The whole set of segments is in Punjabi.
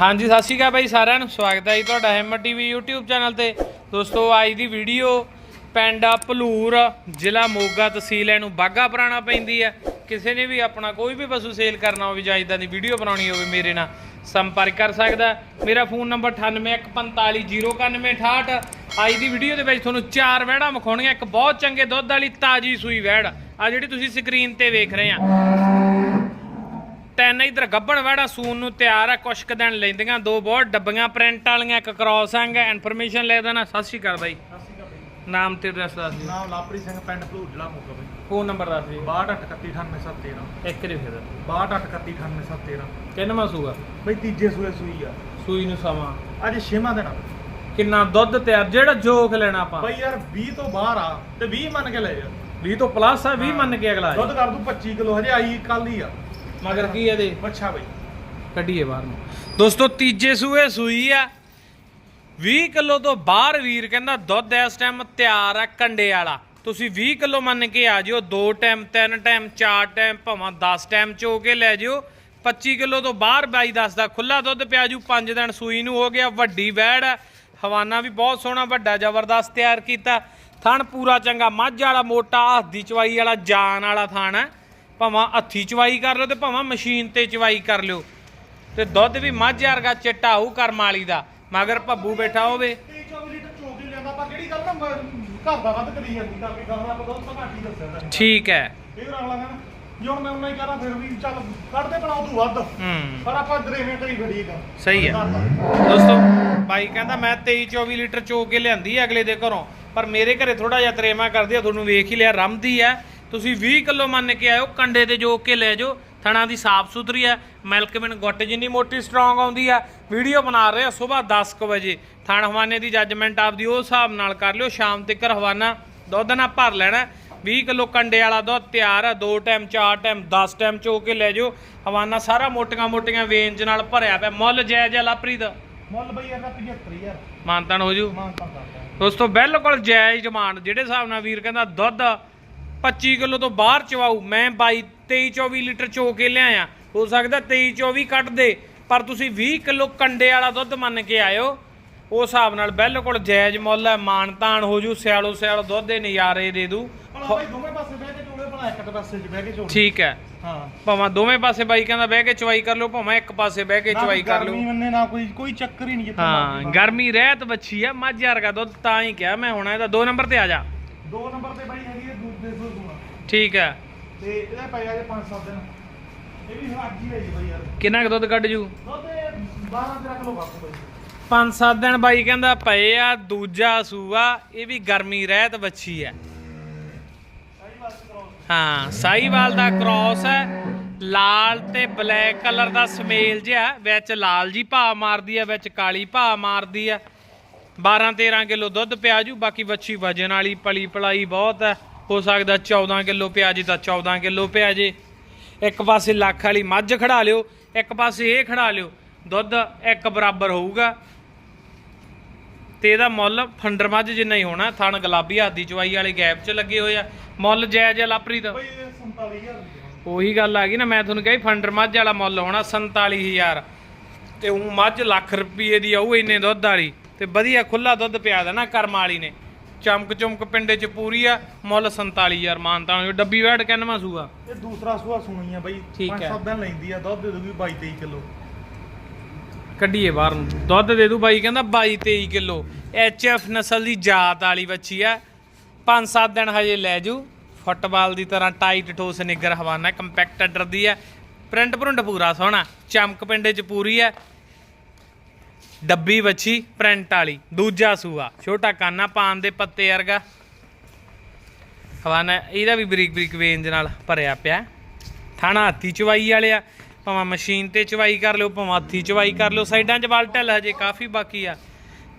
ਹਾਂਜੀ, ਸਤਿ ਸ਼੍ਰੀ ਅਕਾਲ ਬਾਈ ਸਾਰਿਆਂ ਨੂੰ। ਸਵਾਗਤ ਹੈ ਜੀ ਤੁਹਾਡਾ ਹਿੰਮਤ ਟੀਵੀ YouTube ਚੈਨਲ ਤੇ। ਦੋਸਤੋ, ਅੱਜ ਦੀ ਵੀਡੀਓ ਪਿੰਡ ਭਲੂਰ, ਜ਼ਿਲ੍ਹਾ ਮੋਗਾ ਤਹਿਸੀਲ ਇਹਨੂੰ ਬਾਗਾ ਪੁਰਾਣਾ ਪੈਂਦੀ ਹੈ। ਕਿਸੇ ਨੇ ਵੀ ਆਪਣਾ ਕੋਈ ਵੀ ਪਸ਼ੂ ਸੇਲ ਕਰਨਾ ਹੋਵੇ ਜਾਂ ਇਦਾਂ ਦੀ ਵੀਡੀਓ ਬਣਾਉਣੀ ਹੋਵੇ, ਮੇਰੇ ਨਾਲ ਸੰਪਰਕ ਕਰ ਸਕਦਾ ਮੇਰਾ ਫੋਨ ਨੰਬਰ 9815409168 ਅੱਜ ਦੀ ਵੀਡੀਓ ਦੇ ਵਿੱਚ ਤੁਹਾਨੂੰ ਚਾਰ ਵਹਿੜਾਂ ਵਿਖਾਉਣੀਆਂ। ਇੱਕ ਬਹੁਤ ਚੰਗੇ ਦੁੱਧ ਵਾਲੀ ਤਾਜੀ ਸੂਈ ਵਹਿੜ। ਆ ਜਿਹੜੀ ਤੁਸੀਂ ਸਕਰੀਨ ਤੇ ਵੇਖ ਰਹੇ ਆ। ਤਿੰਨ ਇਧਰ ਗੱਬਣ ਵਾੜਾ ਸੂਨ ਨੂੰ ਤਿਆਰ ਆ ਕੁਛ ਕੁ ਦਿਨ ਲੈਂਦੀਆਂ ਦੋ ਬਹੁਤ ਡੱਬੀਆਂ ਪ੍ਰਿੰਟ ਵਾਲੀਆਂ ਇੱਕ ਕ੍ਰੋਸਿੰਗ ਹੈ ਇਨਫੋਰਮੇਸ਼ਨ ਲੈ ਦੇਣਾ ਸਤਿ ਸ਼੍ਰੀ ਅਕਾਲ ਬਾਈ। ਨਾਮ ਤੇ ਐਡਰੈਸ ਦੱਸ ਦਿਓ। ਨਾਮ ਲਾਪਰੀ ਸਿੰਘ ਪਿੰਡ ਭਲੂਰ ਜ਼ਿਲ੍ਹਾ ਮੋਗਾ ਬਈ। ਫੋਨ ਨੰਬਰ ਦੱਸ ਦਿਓ। 6238987713 ਇੱਕ ਦੇ ਫਿਰ। 6238987713 ਕਿੰਨਵਾਂ ਸੂਗਾ ਬਈ ਤੀਜੇ ਸੂਏ ਸੂਈ ਆ। ਸੂਈ ਨੂੰ ਸਮਾਂ। ਅੱਜ ਛੇਵਾਂ ਦਿਨ ਆ। ਕਿੰਨਾ ਦੁੱਧ ਤਿਆਰ ਜਿਹੜਾ ਜੋਖ ਲੈਣਾ ਆਪਾਂ। ਬਈ ਯਾਰ 20 ਤੋਂ ਬਾਹਰ ਆ ਤੇ 20 ਮੰਨ ਕੇ ਲੈ ਜਾ। 20 ਤੋਂ ਪਲੱਸ ਆ 20 ਮੰਨ ਕੇ ਅਗਲਾ। ਦੁੱਧ ਕਰ ਦੂੰ 25 ਕਿਲੋ ਹਜੇ ਆਈ ਕੱਲ ਦੀ ਆ। ਮਗਰ ਕੀ ਇਹਦੇ? ਬੱਛਾ ਬਈ। ਕੱਢੀਏ ਬਾਹਰ ਨੂੰ। ਦੋਸਤੋ, ਤੀਜੇ ਸੂਏ ਸੂਈ ਆ। 20 ਕਿਲੋ ਤੋਂ ਬਾਹਰ ਵੀਰ ਕਹਿੰਦਾ, ਦੁੱਧ ਇਸ ਟਾਈਮ ਤਿਆਰ ਆ ਕੰਡੇ ਵਾਲਾ। ਤੁਸੀਂ 20 ਕਿਲੋ ਮੰਨ ਕੇ ਆ ਜਿਓ, ਦੋ ਟਾਈਮ ਤਿੰਨ ਟਾਈਮ ਚਾਰ ਟਾਈਮ ਭਾਵੇਂ 10 ਟਾਈਮ ਚੋ ਕੇ ਲੈ ਜਿਓ। 25 ਕਿਲੋ ਤੋਂ ਬਾਹਰ ਬਾਈ ਦਾ ਖੁੱਲਾ ਦੁੱਧ ਪਿਆ ਜੂ 5 ਦਿਨ ਸੂਈ ਨੂੰ ਹੋ ਗਿਆ, ਵੱਡੀ ਵੈੜ ਆ। ਹਵਾਨਾ ਵੀ ਬਹੁਤ ਸੋਹਣਾ, ਵੱਡਾ ਜ਼ਬਰਦਸਤ ਤਿਆਰ ਕੀਤਾ। ਥਣ ਪੂਰਾ ਚੰਗਾ, ਮੱਝ ਵਾਲਾ ਮੋਟਾ, ਹੱਥ ਦੀ ਚਵਾਈ ਵਾਲਾ, ਜਾਨ ਵਾਲਾ ਥਣ ਹੈ ਭਾਵੇਂ ਹੱਥੀ ਚਵਾਈ ਕਰ ਲਿਓ ਤੇ ਭਾਵੇਂ ਮਸ਼ੀਨ ਤੇ ਚਵਾਈ ਕਰ ਲਿਓ। ਤੇ ਦੁੱਧ ਵੀ ਮੱਝ ਵਰਗਾ ਚਿੱਟਾ ਹੋਊ ਕਰਮ ਵਾਲੀ ਦਾ ਮਗਰ ਭੱਬੂ ਬੈਠਾ ਹੋਵੇ। 23 24 ਲੀਟਰ ਚੋਕ ਹੀ ਲਿਆਂਦਾ ਪਰ ਜਿਹੜੀ ਗੱਲ ਨਾ ਮ- ਘਰ ਦਾ ਵੱਧ ਕਰੀ ਜਾਂਦੀ ਕਰਕੇ ਗੱਲ ਆਪਾਂ ਦੁੱਧ ਤਾਂ ਘੱਟ ਹੀ ਦੱਸਿਆ ਤਾਂ ਠੀਕ ਹੈ। ਇਹ ਅਗਲਾ ਕਹਿੰਦਾ ਜੇ ਹੁਣ ਮੈਂ ਉਹਨਾਂ ਹੀ ਕਰਾਂ ਫਿਰ ਵੀ ਚੱਲ ਕੱਢਦੇ ਬਣਾਉ ਤੂੰ ਵੱਧ। ਹੂੰ। ਪਰ ਆਪਾਂ ਦਰੇਵੇਂ ਕਰੀ ਫੜੀ ਗਾ ਸਹੀ ਹੈ। ਦੋਸਤੋ ਬਾਈ ਕਹਿੰਦਾ ਮੈਂ 23 24 ਲੀਟਰ ਚੋ ਕੇ ਲਿਆਂਦੀ ਹੈ ਅਗਲੇ ਦੇ ਘਰੋਂ ਪਰ ਮੇਰੇ ਘਰੇ ਥੋੜਾ ਜਿਹਾ ਤਰੇਮਾ ਕਰਦੀ ਆ ਤੁਹਾਨੂੰ ਵੇਖ ਹੀ ਲਿਆ ਰਮਦੀ ਹੈ ਤੁਸੀਂ 20 ਕਿਲੋ ਮੰਨ ਕੇ ਆਇਓ ਕੰਡੇ ਤੇ ਜੋ ਕੇ ਲੈ ਜਾਓ ਥਣਾ ਦੀ ਸਾਫ਼ ਸੁਥਰੀ ਹੈ ਮਿਲਕਮੈਨ ਗੁੱਟ ਜਿੰਨੀ ਮੋਟੀ ਸਟਰੋਂਗ ਆਉਂਦੀ ਆ ਵੀਡੀਓ ਬਣਾ ਰਹੇ ਆ ਸਵੇਰ 10 ਕੁ ਵਜੇ। ਥਣ ਹਵਾਨੇ ਦੀ ਜੱਜਮੈਂਟ ਆਪਦੀ ਉਹ ਹਿਸਾਬ ਨਾਲ ਕਰ ਲਿਓ ਸ਼ਾਮ ਤੱਕ ਹਵਾਨਾ ਦੁੱਧ ਨਾਲ ਭਰ ਲੈਣਾ। 20 ਕਿਲੋ ਕੰਡੇ ਵਾਲਾ ਦੁੱਧ ਤਿਆਰ ਆ ਦੋ ਟਾਈਮ ਚਾਰ ਟਾਈਮ 10 ਟਾਈਮ ਚੋ ਕੇ ਲੈ ਜਾਓ। ਹਵਾਨਾ ਸਾਰਾ ਮੋਟੀਆਂ ਮੋਟੀਆਂ ਵੇਂਜ ਨਾਲ ਭਰਿਆ ਪਿਆ ਮੁੱਲ ਜਾਇਜ਼ ਆ ਲਾਪਰੀ ਦਾ ਮੁੱਲ ਬਈ ਇਹਦਾ 75000 ਮਾਨਤਾਨ ਹੋ ਜੂ। ਮਾਨ ਤਾਂ ਕਰਦਾ ਦੋਸਤੋ ਬਿਲਕੁਲ ਜਾਇਜ਼ ਡਿਮਾਂਡ ਜਿਹੜੇ ਹਿਸਾਬ ਨਾਲ ਵੀਰ ਕਹਿੰਦਾ ਦੁੱਧ 25 ਕਿਲੋ ਤੋਂ ਬਾਹਰ ਚਵਾਉ ਮੈਂ 22 23 24 ਲੀਟਰ ਚੋ ਕੇ ਲਿਆਇਆ। ਹੋ ਸਕਦਾ 23 24 ਕੱਢ ਦੇ ਪਰ ਤੁਸੀਂ 20 ਕਿਲੋ ਕੰਡੇ ਵਾਲਾ ਦੁੱਧ ਮੰਨ ਕੇ ਆਇਓ। ਉਸ ਹਿਸਾਬ ਨਾਲ ਬਿਲਕੁਲ ਜਾਇਜ਼ ਮੁੱਲ ਹੈ ਮਾਨਤਾਨ ਹੋ ਜੂ ਸਿਆਲੋ ਸਿਆਲ ਦੁੱਧ ਦੇ ਨਜ਼ਾਰੇ ਦੇ ਦੂ। ਬਈ ਠੀਕ ਹੈ। ਹਾਂ। ਭਾਵੇਂ ਦੋਵੇਂ ਪਾਸੇ ਬਾਈ ਕਹਿੰਦਾ ਬਹਿ ਕੇ ਚਵਾਈ ਕਰ ਲਓ ਭਾਵੇਂ ਇੱਕ ਪਾਸੇ ਬਹਿ ਕੇ ਚਵਾਈ ਕਰ ਗਰਮੀ ਲਓ। ਮੰਨੇ ਨਾ ਕੋਈ ਕੋਈ ਚੱਕਰ ਹੀ ਨਹੀਂ ਹਾਂ ਗਰਮੀ ਰਹਿਤ ਬੱਚੀ ਆ ਮੱਝ ਵਰਗਾ ਦੁੱਧ ਤਾਂ ਹੀ ਕਿਹਾ ਮੈਂ ਹੁਣ ਇਹਦਾ ਦੋ ਨੰਬਰ ਤੇ ਆ ਜਾ। ਦੋ ਨੰਬਰ ਤੇ ਬਾਈ ਹੈਗੀ ਹੈ ਦੂਧ ਦੇ ਸੋ ਦੂਣਾ ਠੀਕ ਹੈ। ਤੇ ਇਹਦਾ ਪਿਆ ਜੇ 5-7 ਦਿਨ। ਇਹ ਵੀ ਅੱਜ ਹੀ ਜੀ ਬਾਈ ਯਾਰ। ਕਿੰਨਾ ਕੁ ਦੁੱਧ ਕੱਢ ਜੂ? ਦੁੱਧ 12-13 ਕਿਲੋ ਬਸ ਬਾਈ। ਪੰਜ ਸੱਤ ਦਿਨ ਬਾਈ ਕਹਿੰਦਾ ਪਏ ਆ ਦੂਜਾ ਸੂਆ ਇਹ ਵੀ ਗਰਮੀ ਰਹਿਤ ਬੱਚੀ ਕਰੋ ਹਾਂ ਸਾਈਵਾਲ ਦਾ ਕ੍ਰਾਸ ਹੈ। ਲਾਲ ਤੇ ਬਲੈਕ ਕਲਰ ਦਾ ਸਮੇਲ ਜਿਹਾ ਵਿੱਚ ਲਾਲ ਜੀ ਭਾ ਮਾਰਦੀ ਹੈ ਵਿੱਚ ਕਾਲੀ ਭਾ ਮਾਰਦੀ ਹੈ। 12 13 ਕਿਲੋ ਦੁੱਧ ਪਿਆ ਜੂ ਬਾਕੀ ਵੱਛੀ ਵਜਨ ਵਾਲੀ ਪਲੀ ਪਲਾਈ ਬਹੁਤ ਹੈ। ਹੋ ਸਕਦਾ 14 ਕਿਲੋ ਪਿਆ ਜੀ ਤਾਂ 14 ਕਿਲੋ ਪਿਆ ਜੇ। ਇੱਕ ਪਾਸੇ ਲੱਖ ਵਾਲੀ ਮੱਝ ਖੜਾ ਲਿਓ ਇੱਕ ਪਾਸੇ ਇਹ ਖੜਾ ਲਿਓ ਦੁੱਧ ਇੱਕ ਬਰਾਬਰ ਹੋਊਗਾ। ਤੇ ਇਹਦਾ ਮੁੱਲ ਫੰਡਰ ਮੱਝ ਜਿੰਨਾ ਹੀ ਹੋਣਾ ਥਣ ਗੁਲਾਬੀ ਹਾਦੀ ਚਵਾਈ ਵਾਲੇ ਗੈਪ 'ਚ ਲੱਗੇ ਹੋਏ ਆ। ਮੁੱਲ ਜਾਇਜ਼ ਆ ਲਾਪਰੀ ਦਾ ਬਾਈ ਇਹ 47000 ਦੀ ਹੈ। ਉਹੀ ਗੱਲ ਆ ਗਈ ਨਾ ਮੈਂ ਤੁਹਾਨੂੰ ਕਹੀ ਫੰਡਰ ਮੱਝ ਵਾਲਾ ਮੁੱਲ ਹੋਣਾ 47000 ਤੇ ਉਹ ਮੱਝ ਲੱਖ ਰੁਪਏ ਦੀ ਆਊ ਇੰਨੇ ਦੁੱਧ ਵਾਲੀ। ਤੇ ਵਧੀਆ ਖੁੱਲਾ ਦੁੱਧ ਪਿਆ ਦੇਣਾ ਕਰਮ ਵਾਲੀ ਨੇ। ਚਮਕ ਚਮਕ ਪਿੰਡੇ 'ਚ ਪੂਰੀ ਆ ਮੁੱਲ 47000 ਮਾਨਤਾ ਡੱਬੀ ਵੈਟ ਕਿੰਨਵਾਂ ਸੂਆ। ਇਹ ਦੂਸਰਾ ਸੂਆ ਸੁਣੀ ਆ ਬਾਈ ਠੀਕ ਹੈ। 5-7 ਦਿਨ ਲੈਂਦੀ ਆ ਦੁੱਧ ਦੇ ਦੂਗੀ 22-23 ਕਿਲੋ। ਕੱਢੀਏ ਬਾਹਰ ਨੂੰ। ਦੁੱਧ ਦੇ ਦੂ ਬਾਈ ਕਹਿੰਦਾ 22 23 ਕਿਲੋ। ਐਫ ਨਸਲ ਦੀ ਜਾਤ ਵਾਲੀ ਬੱਚੀ ਆ। 5-7 ਦਿਨ ਹਜੇ ਲੈ ਜੂ। ਫੁੱਟਬਾਲ ਦੀ ਤਰ੍ਹਾਂ ਟਾਈਟ ਠੋਸ ਨਿੱਗਰ ਹਵਾਨਾ ਕੰਪੈਕਟ ਅੱਡਰ ਦੀ ਆ। ਪ੍ਰਿੰਟ ਪ੍ਰਿੰਟ ਪੂਰਾ ਸੋਹਣਾ। ਚਮਕ ਪਿੰਡੇ ਚ ਪੂਰੀ ਆ। ਡੱਬੀ ਬੱਚੀ ਪ੍ਰਿੰਟ ਵਾਲੀ, ਦੂਜਾ ਸੂਆ। ਛੋਟਾ ਕਾਨਾ ਪਾਨ ਦੇ ਪੱਤੇ ਵਰਗਾ। ਹਵਾਨਾ, ਇਹਦਾ ਵੀ ਬਰੀਕ ਬਰੀਕ ਵੇਂਜ ਨਾਲ ਭਰਿਆ ਪਿਆ। ਥਾਣਾ ਹੱਥੀ ਚਵਾਈ ਵਾਲੇ ਆ, ਭਾਵੇਂ ਮਸ਼ੀਨ ਤੇ ਚਵਾਈ ਕਰ ਲਿਓ, ਭਾਵੇਂ ਹੱਥੀ ਚਵਾਈ ਕਰ ਲਿਓ, ਸਾਈਡਾਂ 'ਚ ਵਲ ਹਜੇ ਕਾਫੀ ਬਾਕੀ ਆ।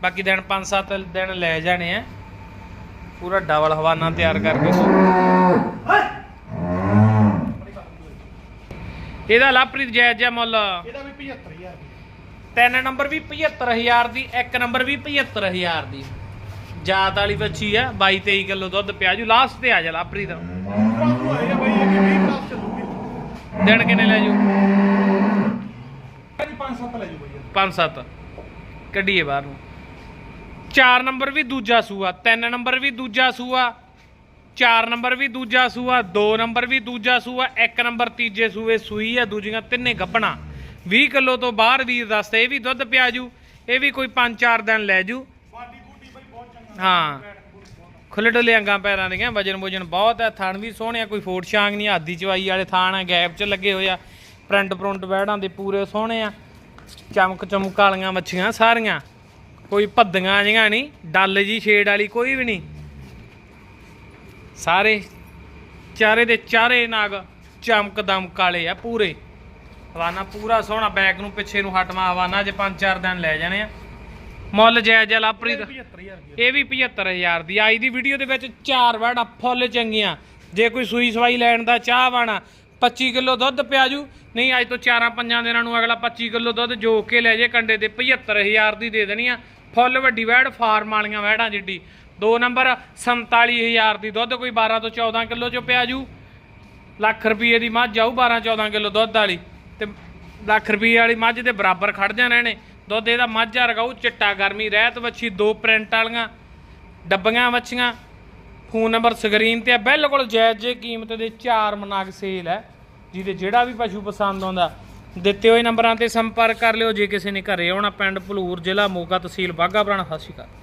ਬਾਕੀ ਦਿਨ 5-7 ਦਿਨ ਲੈ ਜਾਣੇ ਆ। ਪੂਰਾ ਡਬਲ ਹਵਾਨਾ ਤਿਆਰ ਕਰਕੇ ਇਹਦਾ ਲਾਪ੍ਰੀਤ ਜਾਇਜ਼ ਜਿਹਾ ਮੁੱਲ। ਇਹਦਾ ਵੀ 75000 ਤਿੰਨ ਨੰਬਰ ਵੀ 75000 ਦੀ, ਇੱਕ ਨੰਬਰ ਵੀ 75000 ਦੀ। ਜਾਤ ਵਾਲੀ ਬੱਚੀ ਆ 22 23 ਕਿਲੋ ਦੁੱਧ ਪਿਆ ਜੂ ਲਾਸਟ ਤੇ ਆ ਜਾ, ਲਾਪਰੀ ਦਾ। ਦਿਨ ਕਿੰਨੇ ਲੈ ਜੂ? ਇਹਦੀ ਪੰਜ ਸੱਤ। ਲੈ ਜਾਓ ਬਈ ਪੰਜ ਸੱਤ ਕੱਢੀਏ ਬਾਹਰ ਨੂੰ। 4 ਨੰਬਰ ਵੀ ਦੂਜਾ ਸੂਆ 3 ਨੰਬਰ ਵੀ ਦੂਜਾ ਸੂਆ 4 ਨੰਬਰ ਵੀ ਦੂਜਾ ਸੂਆ 2 ਨੰਬਰ ਵੀ ਦੂਜਾ ਸੂਆ 1 ਨੰਬਰ ਤੀਜੇ ਸੂਏ ਸੂਈ ਆ, ਦੂਜੀਆਂ ਤਿੰਨੇ ਗੱਬਣਾ 20 ਕਿਲੋ ਤੋਂ ਬਾਹਰ ਵੀਰ ਦੱਸਦਾ ਇਹ ਵੀ ਦੁੱਧ ਪਿਆ ਜੂ, ਇਹ ਵੀ ਕੋਈ 5-4 ਦਿਨ ਲੈ ਜੂ। ਹਾਂ ਖੁੱਲੇ ਡੁੱਲੇ ਅੰਗਾਂ ਪੈਰਾਂ ਦੀਆਂ, ਵਜਨ ਵਜਨ ਬਹੁਤ ਹੈ, ਥਣ ਵੀ ਸੋਹਣੇ ਆ, ਕੋਈ ਫੋਟ ਛਾਂਗ ਨਹੀਂ ਆਦੀ ਚਵਾਈ ਵਾਲੇ ਥਾਣ ਆ, ਗੈਪ 'ਚ ਲੱਗੇ ਹੋਏ ਆ ਪ੍ਰਿੰਟ ਪ੍ਰਿੰਟ ਬੈੜਾਂ ਦੇ ਪੂਰੇ ਸੋਹਣੇ ਆ, ਚਮਕ ਚਮਕ ਵਾਲੀਆਂ ਮੱਛੀਆਂ ਸਾਰੀਆਂ, ਕੋਈ ਭੱਦੀਆਂ ਜੀਆਂ ਨਹੀਂ, ਡੱਲ ਜੀ ਸ਼ੇਡ ਵਾਲੀ ਕੋਈ ਵੀ ਨਹੀਂ। ਸਾਰੇ ਚਾਰੇ ਦੇ ਚਾਰੇ ਨਾਗ ਚਮਕ ਦਮਕ ਵਾਲੇ ਆ, ਪੂਰੇ। ਹਵਾਨਾ ਪੂਰਾ ਸੋਹਣਾ ਬੈਕ ਨੂੰ ਪਿੱਛੇ ਨੂੰ ਹਟਵਾ ਹਵਾਨਾ, ਜੇ 5-4 ਦਿਨ ਲੈ ਜਾਣੇ ਆ। ਮੁੱਲ ਜਾਇਜ਼ ਆ ਲਾਪਰੀ 75000 ਰੁਪਏ ਇਹ ਵੀ 75000 ਦੀ ਅੱਜ ਦੀ ਵੀਡੀਓ ਦੇ ਵਿੱਚ ਚਾਰ ਵੜਾ ਫੁੱਲ ਚੰਗੀਆਂ। ਜੇ ਕੋਈ ਸੂਈ ਸਵਾਈ ਲੈਣ ਦਾ ਚਾਹ ਵਾਣਾ 25 ਕਿਲੋ ਦੁੱਧ ਪਿਆ ਜੂ ਨਹੀਂ, ਅੱਜ ਤੋਂ 4-5 ਦਿਨਾਂ ਨੂੰ ਅਗਲਾ 25 ਕਿਲੋ ਦੁੱਧ ਜੋਕ ਕੇ ਲੈ ਜੇ ਕੰਡੇ ਦੇ 75000 ਦੀ ਦੇ ਦੇਣੀ ਆ। ਫੁੱਲ ਵੱਡੀ ਵੈੜ, ਫਾਰਮ ਵਾਲੀਆਂ ਵੈੜਾਂ ਜਿੱਡੀ। ਦੋ ਨੰਬਰ 47000 ਦੀ ਦੁੱਧ, ਕੋਈ 12 ਤੋਂ 14 ਕਿਲੋ ਚ ਪਿਆ ਜੂ ਲੱਖ ਰੁਪਏ ਦੀ ਮੱਝ ਆਊ 12-14 ਕਿਲੋ ਦੁੱਧ ਵਾਲੀ। ਤੇ ਲੱਖ ਰੁਪਏ ਵਾਲੀ ਮੱਝ ਦੇ ਬਰਾਬਰ ਖੜ ਜਾਣਾ ਇਹਨੇ। ਦੁੱਧ ਇਹਦਾ ਮੱਝ ਆ ਚਿੱਟਾ ਗਰਮੀ, ਰਹਿਤ ਵੱਛੀ, ਦੋ ਪ੍ਰਿੰਟ ਵਾਲੀਆਂ, ਡੱਬੀਆਂ ਵੱਛੀਆਂ। ਫੋਨ ਨੰਬਰ ਸਕਰੀਨ ਤੇ ਆ, ਬਿਲਕੁਲ ਜਾਇਜ਼ ਜੇ ਕੀਮਤ ਦੇ ਚਾਰ ਮਨਾਗ ਸੇਲ ਹੈ, ਜਿਹਦੇ ਜਿਹੜਾ ਵੀ ਪਸ਼ੂ ਪਸੰਦ ਆਉਂਦਾ, ਦਿੱਤੇ ਹੋਏ ਨੰਬਰਾਂ ਤੇ ਸੰਪਰਕ ਕਰ ਲਿਓ। ਜੇ ਕਿਸੇ ਨੇ ਘਰੇ ਆਉਣਾ, ਪਿੰਡ, ਭਲੂਰ, ਜ਼ਿਲ੍ਹਾ, ਮੋਗਾ, ਤਹਿਸੀਲ ਬਾਘਾ ਪੁਰਾਣਾ, ਸਤਿ ਸ਼੍ਰੀ ਅਕਾਲ।